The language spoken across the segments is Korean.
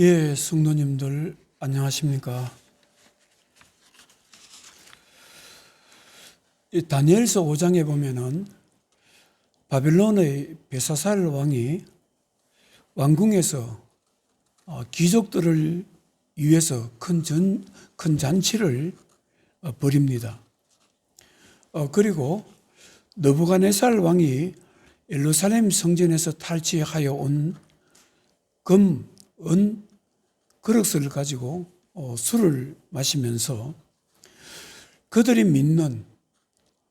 예, 성도님들 안녕하십니까? 이 다니엘서 5장에 보면은 바빌론의 베사살 왕이 왕궁에서 어, 귀족들을 위해서 큰, 전, 큰 잔치를 어, 벌입니다. 어, 그리고 너부갓네살 왕이 예루살렘 성전에서 탈취하여 온 금, 은 그릇을 가지고 어, 술을 마시면서 그들이 믿는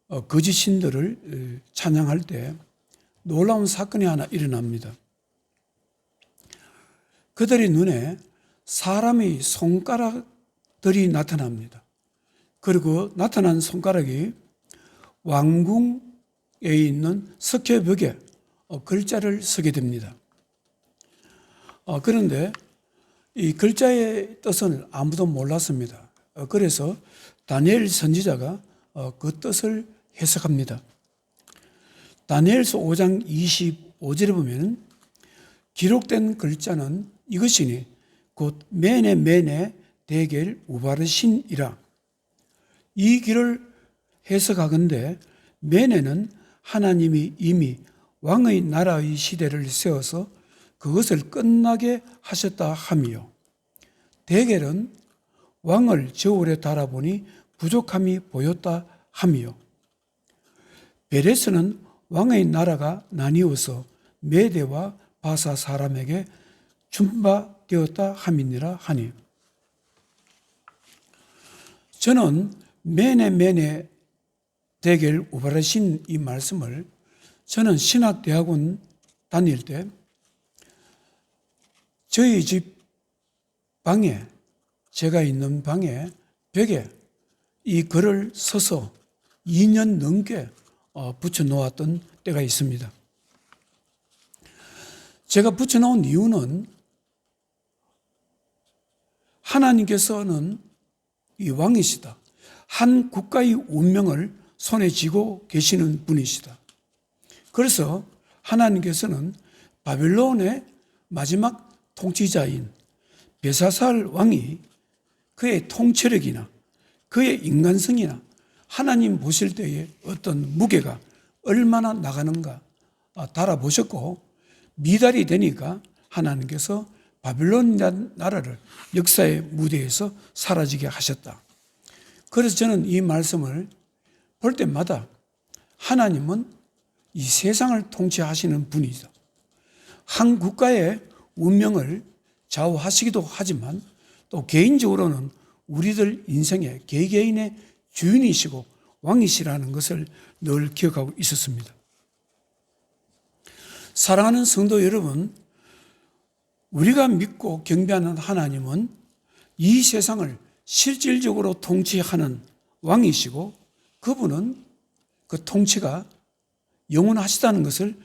어, 거짓 신들을 에, 찬양할 때 놀라운 사건이 하나 일어납니다. 그들의 눈에 사람의 손가락들이 나타납니다. 그리고 나타난 손가락이 왕궁에 있는 석회벽에 어, 글자를 쓰게 됩니다. 어, 그런데 이 글자의 뜻은 아무도 몰랐습니다. 어, 그래서 다니엘 선지자가 어, 그 뜻을 해석합니다. 다니엘서 5장 25절에 보면 기록된 글자는 이것이니 곧 메네 메네 대겔 우바르신이라 이 길을 해석하건대 메네는 하나님이 이미 왕의 나라의 시대를 세워서 그것을 끝나게 하셨다 함이요. 대겔은 왕을 저울에 달아보니 부족함이 보였다 함이요. 베레스는 왕의 나라가 나뉘어서 메대와 바사 사람에게 준바되었다 함이니라 하니. 저는 메네 메네 대겔 우바라신 이 말씀을 저는 신학대학원 다닐 때 저희 집 방에 제가 있는 방에 벽에 이 글을 써서 2년 넘게 어, 붙여 놓았던 때가 있습니다. 제가 붙여 놓은 이유는 하나님께서는 이 왕이시다. 한 국가의 운명을 손에 쥐고 계시는 분이시다. 그래서 하나님께서는 바벨론의 마지막 통치자인 베사살 왕이 그의 통치력이나 그의 인간성이나 하나님 보실 때에 어떤 무게가 얼마나 나가는가 아, 달아보셨고 미달이 되니까 하나님께서 바빌론 나라를 역사의 무대에서 사라지게 하셨다. 그래서 저는 이 말씀을 볼 때마다 하나님은 이 세상을 통치하시는 분이다. 한 국가의 운명을 좌우하시기도 하지만 또 개인적으로는 우리들 인생의 개개인의 주인이시고 왕이시라는 것을 늘 기억하고 있었습니다. 사랑하는 성도 여러분, 우리가 믿고 경배하는 하나님은 이 세상을 실질적으로 통치하는 왕이시고 그분은 그 통치가 영원하시다는 것을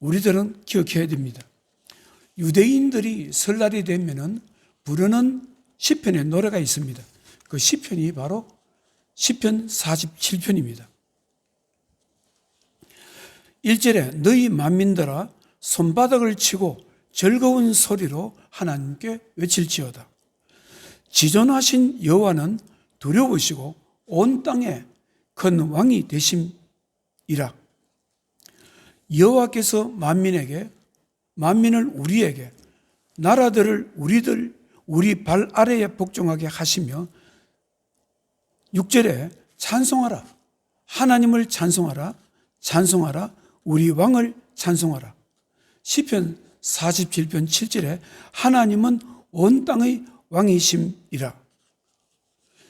우리들은 기억해야 됩니다. 유대인들이 설날이 되면은 부르는 시편의 노래가 있습니다. 그 시편이 바로 시편 47편입니다. 1절에 너희 만민들아 손바닥을 치고 즐거운 소리로 하나님께 외칠지어다. 지존하신 여호와는 두려우시고 온 땅에 큰 왕이 되심이라. 여호와께서 만민에게 만민을 우리에게 나라들을 우리들 우리 발 아래에 복종하게 하시며 6절에 찬송하라. 하나님을 찬송하라. 찬송하라. 우리 왕을 찬송하라. 시편 47편 7절에 하나님은 온 땅의 왕이심이라.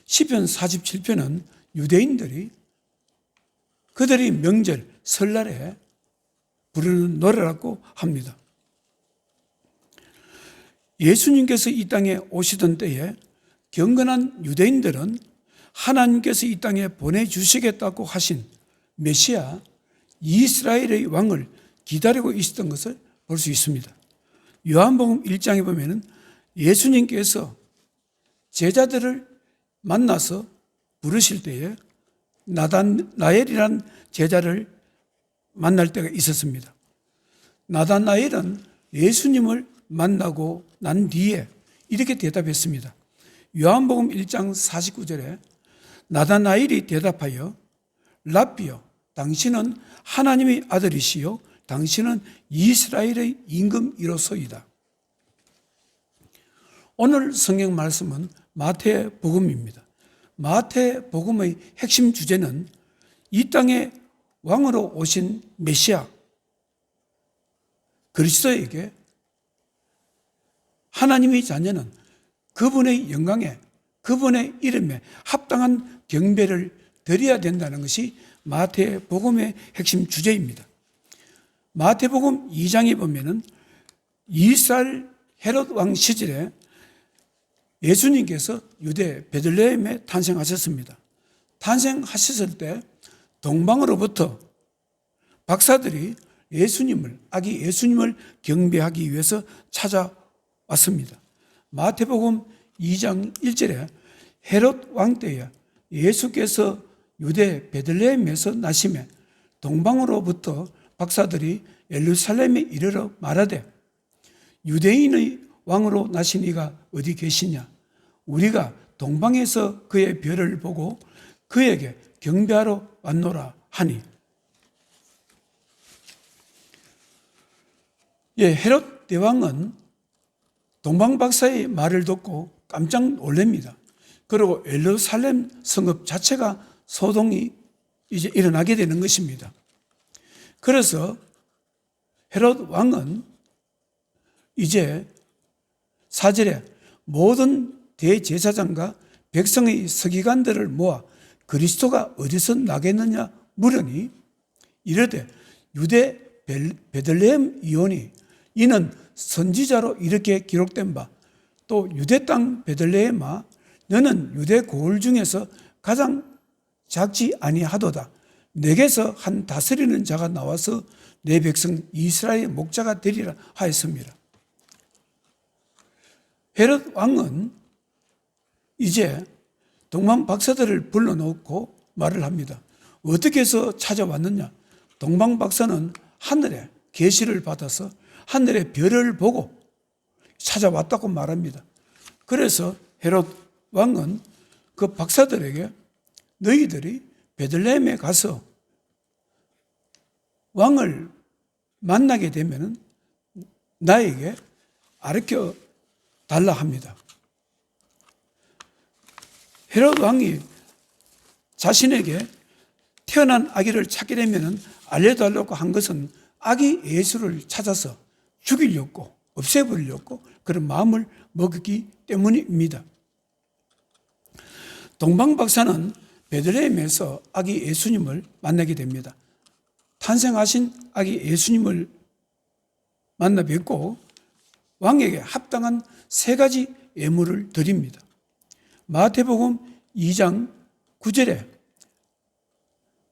시편 47편은 유대인들이 그들이 명절 설날에 부르는 노래라고 합니다. 예수님께서 이 땅에 오시던 때에 경건한 유대인들은 하나님께서 이 땅에 보내주시겠다고 하신 메시아 이스라엘의 왕을 기다리고 있었던 것을 볼 수 있습니다. 요한복음 1장에 보면 예수님께서 제자들을 만나서 부르실 때에 나단 나엘이란 제자를 만날 때가 있었습니다. 나다나엘은 예수님을 만나고 난 뒤에 이렇게 대답했습니다. 요한복음 1장 49절에 나다나일이 대답하여 랍비여 당신은 하나님의 아들이시요 당신은 이스라엘의 임금이로소이다. 오늘 성경 말씀은 마태 복음입니다. 마태 복음의 핵심 주제는 이 땅에 왕으로 오신 메시아 그리스도에게 하나님의 자녀는 그분의 영광에 그분의 이름에 합당한 경배를 드려야 된다는 것이 마태복음의 핵심 주제입니다. 마태복음 2장에 보면은 이스라엘 헤롯 왕 시절에 예수님께서 유대 베들레헴에 탄생하셨습니다. 탄생하셨을 때 동방으로부터 박사들이 예수님을 아기 예수님을 경배하기 위해서 찾아 왔습니다. 마태복음 2장 1절에 헤롯 왕 때에 예수께서 유대 베들레헴에서 나심에 동방으로부터 박사들이 예루살렘에 이르러 말하되 유대인의 왕으로 나신 이가 어디 계시냐 우리가 동방에서 그의 별을 보고 그에게 경배하러 왔노라 하니 예, 헤롯 대왕은 동방 박사의 말을 듣고 깜짝 놀랍니다. 그리고 예루살렘 성읍 자체가 소동이 이제 일어나게 되는 것입니다. 그래서 헤롯 왕은 이제 사절에 모든 대제사장과 백성의 서기관들을 모아 그리스도가 어디서 나겠느냐 물으니 이르되 유대 베들레헴 이온이 이는 선지자로 이렇게 기록된 바 또 유대 땅 베들레헴아 너는 유대 고을 중에서 가장 작지 아니하도다 내게서 한 다스리는 자가 나와서 내 백성 이스라엘의 목자가 되리라 하였습니다. 헤롯 왕은 이제 동방 박사들을 불러놓고 말을 합니다. 어떻게 해서 찾아왔느냐? 동방 박사는 하늘에 계시를 받아서 하늘의 별을 보고 찾아왔다고 말합니다. 그래서 헤롯 왕은 그 박사들에게 너희들이 베들레헴에 가서 왕을 만나게 되면 나에게 아르켜 달라 합니다. 헤롯 왕이 자신에게 태어난 아기를 찾게 되면 알려달라고 한 것은 아기 예수를 찾아서 죽이려고 없애버리려고 그런 마음을 먹었기 때문입니다. 동방 박사는 베들레헴에서 아기 예수님을 만나게 됩니다. 탄생하신 아기 예수님을 만나 뵙고 왕에게 합당한 세 가지 예물을 드립니다. 마태복음 2장 9절에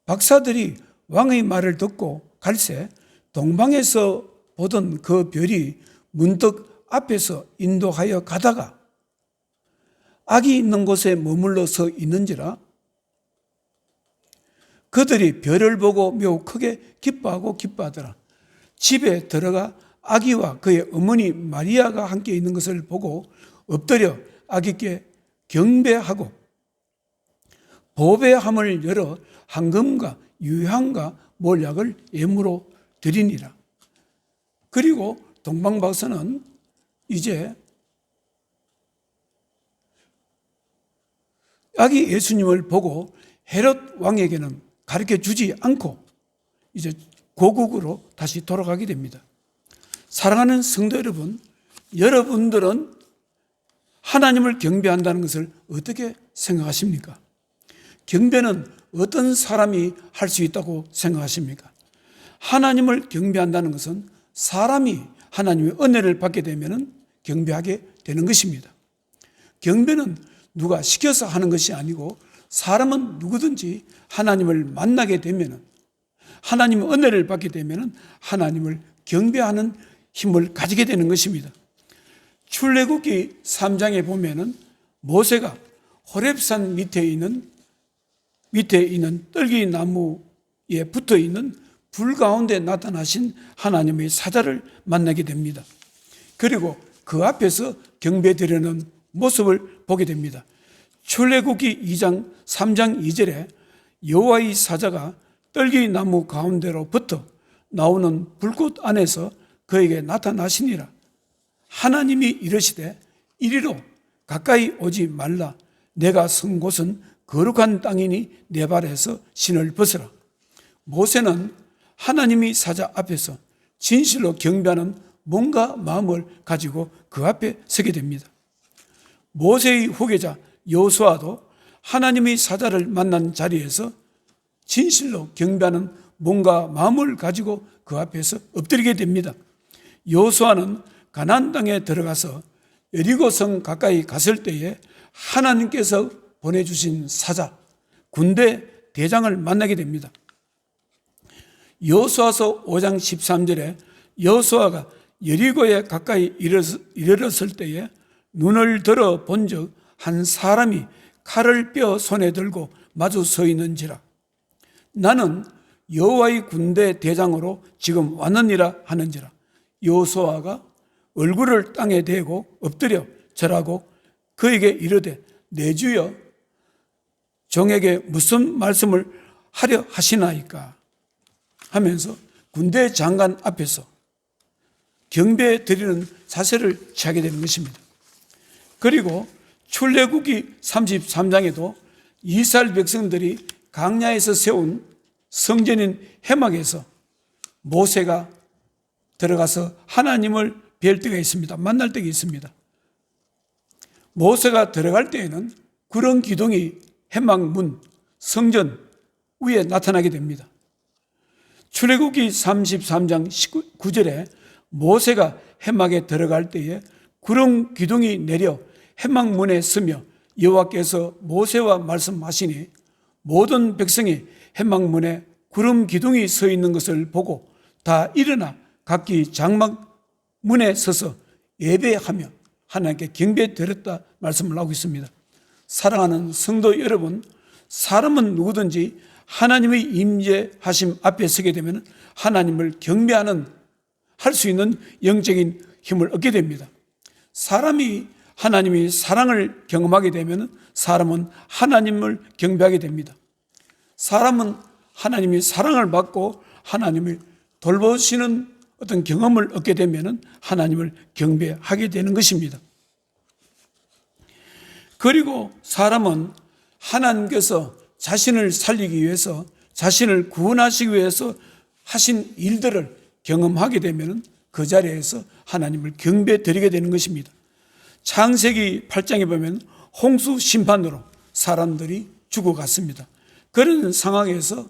박사들이 왕의 말을 듣고 갈새 동방에서 보던 그 별이 문득 앞에서 인도하여 가다가 악이 있는 곳에 머물러 서 있는지라 그들이 별을 보고 매우 크게 기뻐하고 기뻐하더라. 집에 들어가 아기와 그의 어머니 마리아가 함께 있는 것을 보고 엎드려 아기께 경배하고 보배함을 열어 황금과 유향과 몰약을 예물로 드리니라. 그리고 동방박사는 이제 아기 예수님을 보고 헤롯 왕에게는 가르쳐 주지 않고 이제 고국으로 다시 돌아가게 됩니다. 사랑하는 성도 여러분, 여러분들은 하나님을 경배한다는 것을 어떻게 생각하십니까? 경배는 어떤 사람이 할 수 있다고 생각하십니까? 하나님을 경배한다는 것은 사람이 하나님의 은혜를 받게 되면 경배하게 되는 것입니다. 경배는 누가 시켜서 하는 것이 아니고 사람은 누구든지 하나님을 만나게 되면 하나님의 은혜를 받게 되면 하나님을 경배하는 힘을 가지게 되는 것입니다. 출애굽기 3장에 보면은 모세가 호렙산 밑에 있는 밑에 있는 떨기 나무에 붙어 있는 불 가운데 나타나신 하나님의 사자를 만나게 됩니다. 그리고 그 앞에서 경배드리는 모습을 보게 됩니다. 출애굽기 2장 3장 2절에 여호와의 사자가 떨기 나무 가운데로부터 나오는 불꽃 안에서 그에게 나타나시니라. 하나님이 이르시되 이리로 가까이 오지 말라. 내가 선 곳은 거룩한 땅이니 내 발에서 신을 벗으라. 모세는 하나님이 사자 앞에서 진실로 경배하는 뭔가 마음을 가지고 그 앞에 서게 됩니다. 모세의 후계자 여호수아도 하나님의 사자를 만난 자리에서 진실로 경배하는 뭔가 마음을 가지고 그 앞에서 엎드리게 됩니다. 여호수아는 가나안 땅에 들어가서 여리고성 가까이 갔을 때에 하나님께서 보내주신 사자 군대 대장을 만나게 됩니다. 여호수아서 5장 13절에 여호수아가 여리고에 가까이 이르렀을 때에 눈을 들어 본적한 사람이 칼을 뼈 손에 들고 마주 서 있는지라. 나는 여호와의 군대 대장으로 지금 왔느니라 하는지라. 여호수아가 얼굴을 땅에 대고 엎드려 절하고 그에게 이르되 내 주여 종에게 무슨 말씀을 하려 하시나이까 하면서 군대 장관 앞에서 경배 드리는 자세를 취하게 되는 것입니다. 그리고 출애굽기 33장에도 이스라엘 백성들이 강야에서 세운 성전인 해막에서 모세가 들어가서 하나님을 뵐 때가 있습니다. 만날 때가 있습니다. 모세가 들어갈 때에는 그런 기둥이 해막문 성전 위에 나타나게 됩니다. 출애굽기 33장 19절에 모세가 해막에 들어갈 때에 구름 기둥이 내려 해막 문에 서며 여호와께서 모세와 말씀하시니 모든 백성이 해막 문에 구름 기둥이 서 있는 것을 보고 다 일어나 각기 장막 문에 서서 예배하며 하나님께 경배 드렸다 말씀을 하고 있습니다. 사랑하는 성도 여러분, 사람은 누구든지 하나님의 임재하심 앞에 서게 되면 하나님을 경배하는 할 수 있는 영적인 힘을 얻게 됩니다. 사람이 하나님이 사랑을 경험하게 되면 사람은 하나님을 경배하게 됩니다. 사람은 하나님이 사랑을 받고 하나님을 돌보시는 어떤 경험을 얻게 되면 하나님을 경배하게 되는 것입니다. 그리고 사람은 하나님께서 자신을 살리기 위해서 자신을 구원하시기 위해서 하신 일들을 경험하게 되면 그 자리에서 하나님을 경배 드리게 되는 것입니다. 창세기 8장에 보면 홍수 심판으로 사람들이 죽어갔습니다. 그런 상황에서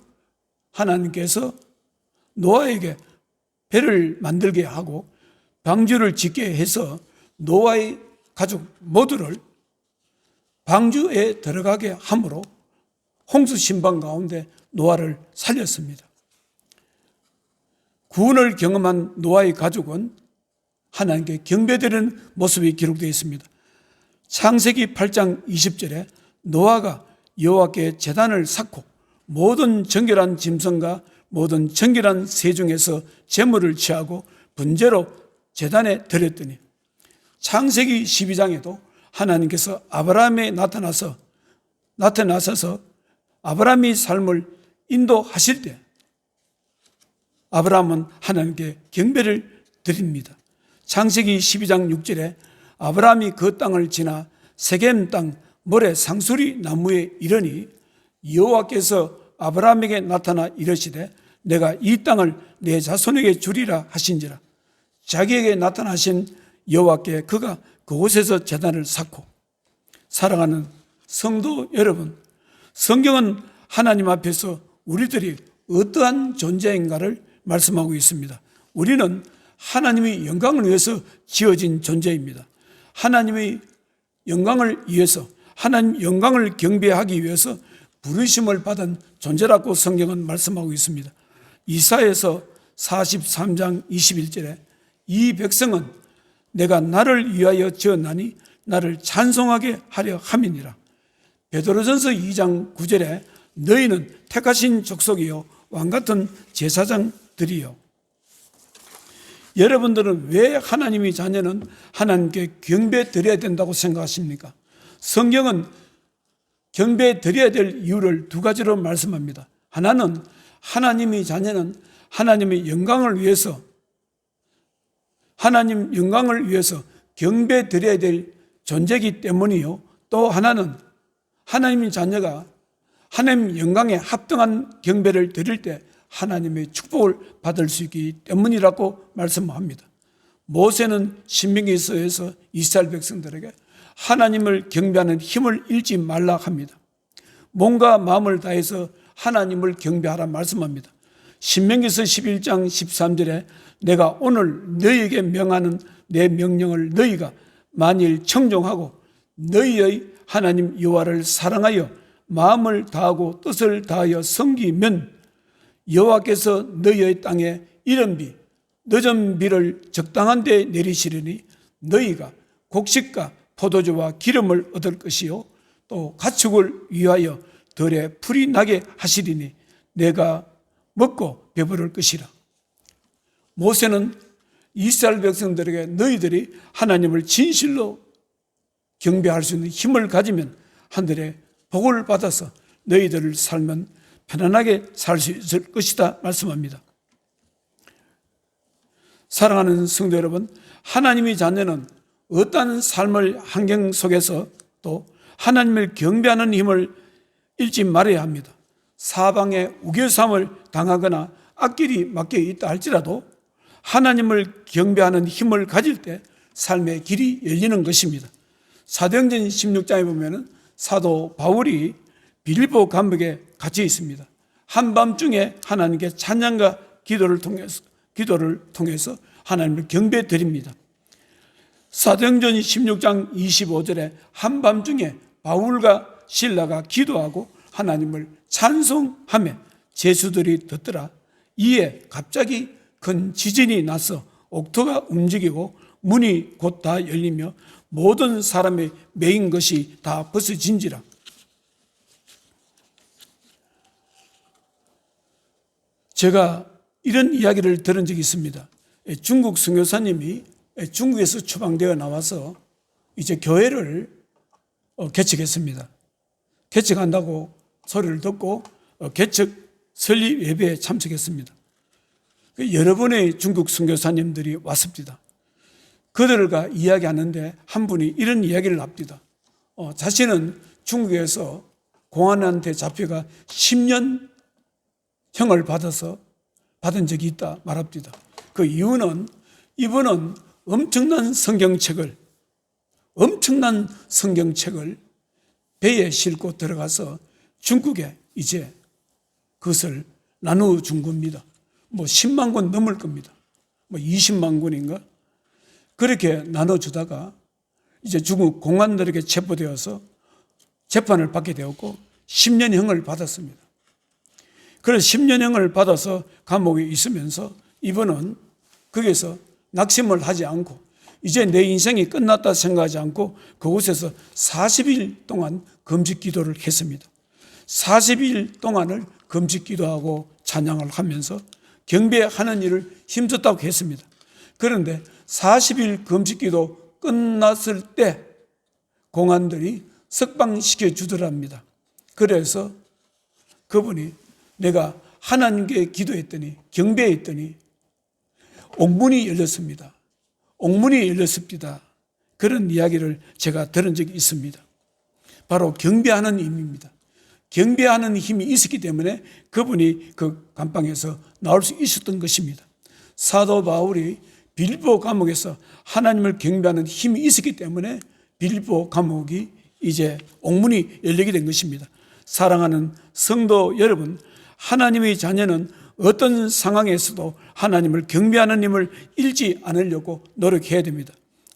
하나님께서 노아에게 배를 만들게 하고 방주를 짓게 해서 노아의 가족 모두를 방주에 들어가게 함으로 홍수 심판 가운데 노아를 살렸습니다. 구원을 경험한 노아의 가족은 하나님께 경배드리는 모습이 기록되어 있습니다. 창세기 8장 20절에 노아가 여호와께 제단을 쌓고 모든 정결한 짐승과 모든 정결한 새 중에서 제물을 취하고 분재로 제단에 드렸더니 창세기 12장에도 하나님께서 아브라함에 나타나서 나타나셔서 아브라함의 삶을 인도하실 때 아브라함은 하나님께 경배를 드립니다. 창세기 12장 6절에 아브라함이 그 땅을 지나 세겜 땅 모래 상수리 나무에 이르니 여호와께서 아브라함에게 나타나 이르시되 내가 이 땅을 내 자손에게 주리라 하신지라 자기에게 나타나신 여호와께 그가 그곳에서 재단을 쌓고 사랑하는 성도 여러분 성경은 하나님 앞에서 우리들이 어떠한 존재인가를 말씀하고 있습니다. 우리는 하나님의 영광을 위해서 지어진 존재입니다. 하나님의 영광을 위해서 하나님 영광을 경배하기 위해서 부르심을 받은 존재라고 성경은 말씀하고 있습니다. 이사에서 43장 21절에 이 백성은 내가 나를 위하여 지었나니 나를 찬송하게 하려 함이니라. 베드로전서 2장 9절에 너희는 택하신 족속이요 왕 같은 제사장들이요 여러분들은 왜 하나님의 자녀는 하나님께 경배 드려야 된다고 생각하십니까? 성경은 경배 드려야 될 이유를 두 가지로 말씀합니다. 하나는 하나님의 자녀는 하나님의 영광을 위해서 하나님 영광을 위해서 경배 드려야 될 존재이기 때문이요. 또 하나는 하나님의 자녀가 하나님 영광에 합당한 경배를 드릴 때 하나님의 축복을 받을 수 있기 때문이라고 말씀합니다. 모세는 신명기서에서 이스라엘 백성들에게 하나님을 경배하는 힘을 잃지 말라 합니다. 몸과 마음을 다해서 하나님을 경배하라 말씀합니다. 신명기서 11장 13절에 내가 오늘 너희에게 명하는 내 명령을 너희가 만일 청종하고 너희의 하나님 여호와를 사랑하여 마음을 다하고 뜻을 다하여 섬기면 여호와께서 너희의 땅에 이른 비 늦은 비를 적당한 데 내리시리니 너희가 곡식과 포도주와 기름을 얻을 것이요 또 가축을 위하여 들에 풀이 나게 하시리니 내가 먹고 배부를 것이라. 모세는 이스라엘 백성들에게 너희들이 하나님을 진실로 경배할 수 있는 힘을 가지면 하늘에 복을 받아서 너희들을 살면 편안하게 살 수 있을 것이다 말씀합니다. 사랑하는 성도 여러분, 하나님의 자녀는 어떠한 삶을 환경 속에서 또 하나님을 경배하는 힘을 잃지 말아야 합니다. 사방에 우겨삼을 당하거나 앞길이 막혀 있다 할지라도 하나님을 경배하는 힘을 가질 때 삶의 길이 열리는 것입니다. 사도행전 16장에 보면은 사도 바울이 빌보 감옥에 갇혀 있습니다. 한밤중에 하나님께 찬양과 기도를 통해서 기도를 통해서 하나님을 경배 드립니다. 사도행전 16장 25절에 한밤중에 바울과 신라가 기도하고 하나님을 찬송하며 제수들이 듣더라. 이에 갑자기 큰 지진이 나서 옥토가 움직이고 문이 곧 다 열리며 모든 사람의 메인 것이 다 벗어진지라. 제가 이런 이야기를 들은 적이 있습니다. 중국 선교사님이 중국에서 추방되어 나와서 이제 교회를 어, 개척했습니다. 개척한다고 소리를 듣고 어, 개척 설립 예배에 참석했습니다. 그 여러 번의 중국 선교사님들이 왔습니다. 그들과 이야기하는데 한 분이 이런 이야기를 합니다. 어, 자신은 중국에서 공안한테 잡혀가 10년 형을 받아서 받은 적이 있다 말합니다. 그 이유는 이분은 엄청난 성경책을 엄청난 성경책을 배에 싣고 들어가서 중국에 이제 그것을 나누어 준 겁니다. 뭐 10만 권 넘을 겁니다. 뭐 20만 권인가? 그렇게 나눠주다가 이제 중국 공안들에게 체포되어서 재판을 받게 되었고 10년형을 받았습니다. 그래서 10년형을 받아서 감옥에 있으면서 이분은 거기서 낙심을 하지 않고 이제 내 인생이 끝났다 생각하지 않고 그곳에서 40일 동안 금식 기도를 했습니다. 40일 동안을 금식 기도하고 찬양을 하면서 경배하는 일을 힘썼다고 했습니다. 그런데 40일 금식 기도 끝났을 때 공안들이 석방시켜 주더랍니다. 그래서 그분이 내가 하나님께 기도했더니 경배했더니 옥문이 열렸습니다. 옥문이 열렸습니다. 그런 이야기를 제가 들은 적이 있습니다. 바로 경배하는 힘입니다. 경배하는 힘이 있었기 때문에 그분이 그 감방에서 나올 수 있었던 것입니다. 사도 바울이 빌보 감옥에서 하나님을 경배하는 힘이 있었기 때문에 빌보 감옥이 이제 옥문이 열리게 된 것입니다. 사랑하는 성도 여러분, 하나님의 자녀는 어떤 상황에서도 하나님을 경배하는 힘을 잃지 않으려고 노력해야 됩니다.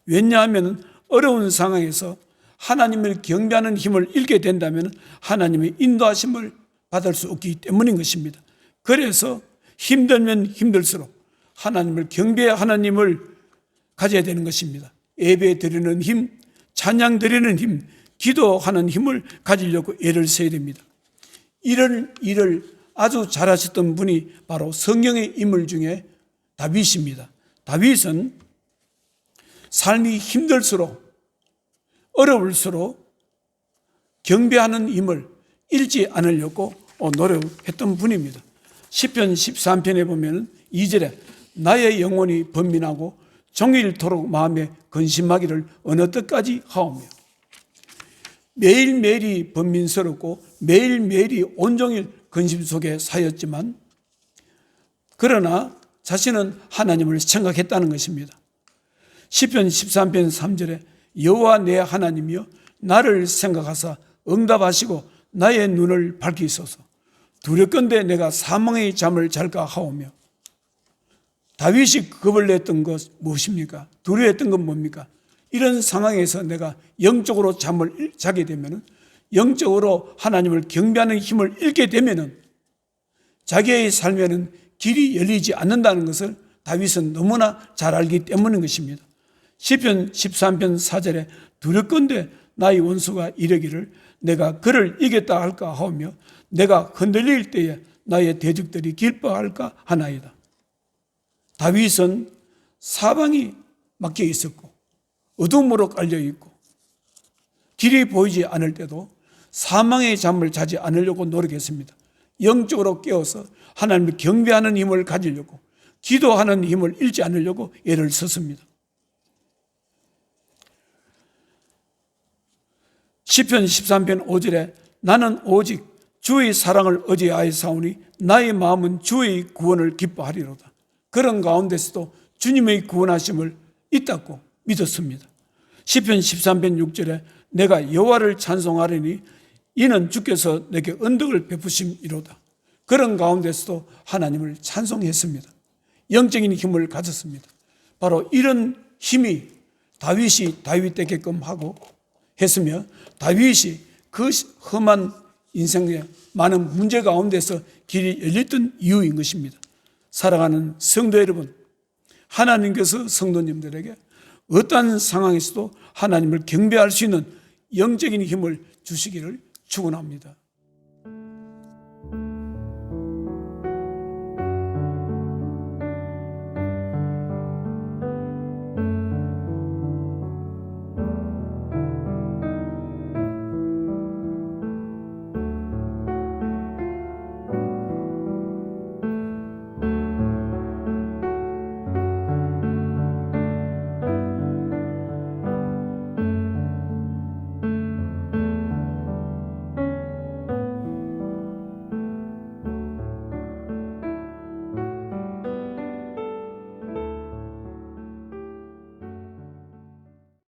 왜냐하면 어려운 상황에서 하나님을 경배하는 힘을 잃게 된다면 하나님의 인도하심을 받을 수 없기 때문인 것입니다. 그래서 힘들면 힘들수록 하나님을 경배하는 힘을 가져야 되는 것입니다. 예배 드리는 힘, 찬양 드리는 힘, 기도하는 힘을 가지려고 애를 써야 됩니다. 이런 일을 아주 잘하셨던 분이 바로 성경의 인물 중에 다윗입니다. 다윗은 삶이 힘들수록 어려울수록 경배하는 힘을 잃지 않으려고 어, 노력했던 분입니다. 10편 13편에 보면 2절에 나의 영혼이 번민하고 종일토록 마음에 근심하기를 어느 때까지 하오며 매일매일이 번민스럽고 매일매일이 온종일 근심 속에 사였지만 그러나 자신은 하나님을 생각했다는 것입니다. 10편 13편 3절에 여호와 내 하나님이여 나를 생각하사 응답하시고 나의 눈을 밝히소서 두렵건대 내가 사망의 잠을 잘까 하오며 다윗이 겁을 냈던 것 무엇입니까? 두려워했던 건 뭡니까? 이런 상황에서 내가 영적으로 잠을 자게 되면은 영적으로 하나님을 경배하는 힘을 잃게 되면은 자기의 삶에는 길이 열리지 않는다는 것을 다윗은 너무나 잘 알기 때문인 것입니다. 시편 13편 4절에 두렵건대 나의 원수가 이르기를 내가 그를 이겼다 할까 하며 내가 흔들릴 때에 나의 대적들이 기뻐할까 하나이다. 다윗은 사방이 막혀 있었고 어둠으로 깔려 있고 길이 보이지 않을 때도 사망의 잠을 자지 않으려고 노력했습니다. 영적으로 깨어서 하나님을 경배하는 힘을 가지려고 기도하는 힘을 잃지 않으려고 애를 썼습니다. 시편 13편 5절에 나는 오직 주의 사랑을 의지하였사오니 나의 마음은 주의 구원을 기뻐하리로다. 그런 가운데서도 주님의 구원하심을 있다고 믿었습니다. 시편 13편 6절에 내가 여호와를 찬송하리니 이는 주께서 내게 언덕을 베푸심이로다. 그런 가운데서도 하나님을 찬송했습니다. 영적인 힘을 가졌습니다. 바로 이런 힘이 다윗이 다윗 되게끔 하고 했으며 다윗이 그 험한 인생의 많은 문제 가운데서 길이 열렸던 이유인 것입니다. 사랑하는 성도 여러분, 하나님께서 성도님들에게 어떠한 상황에서도 하나님을 경배할 수 있는 영적인 힘을 주시기를 축원합니다.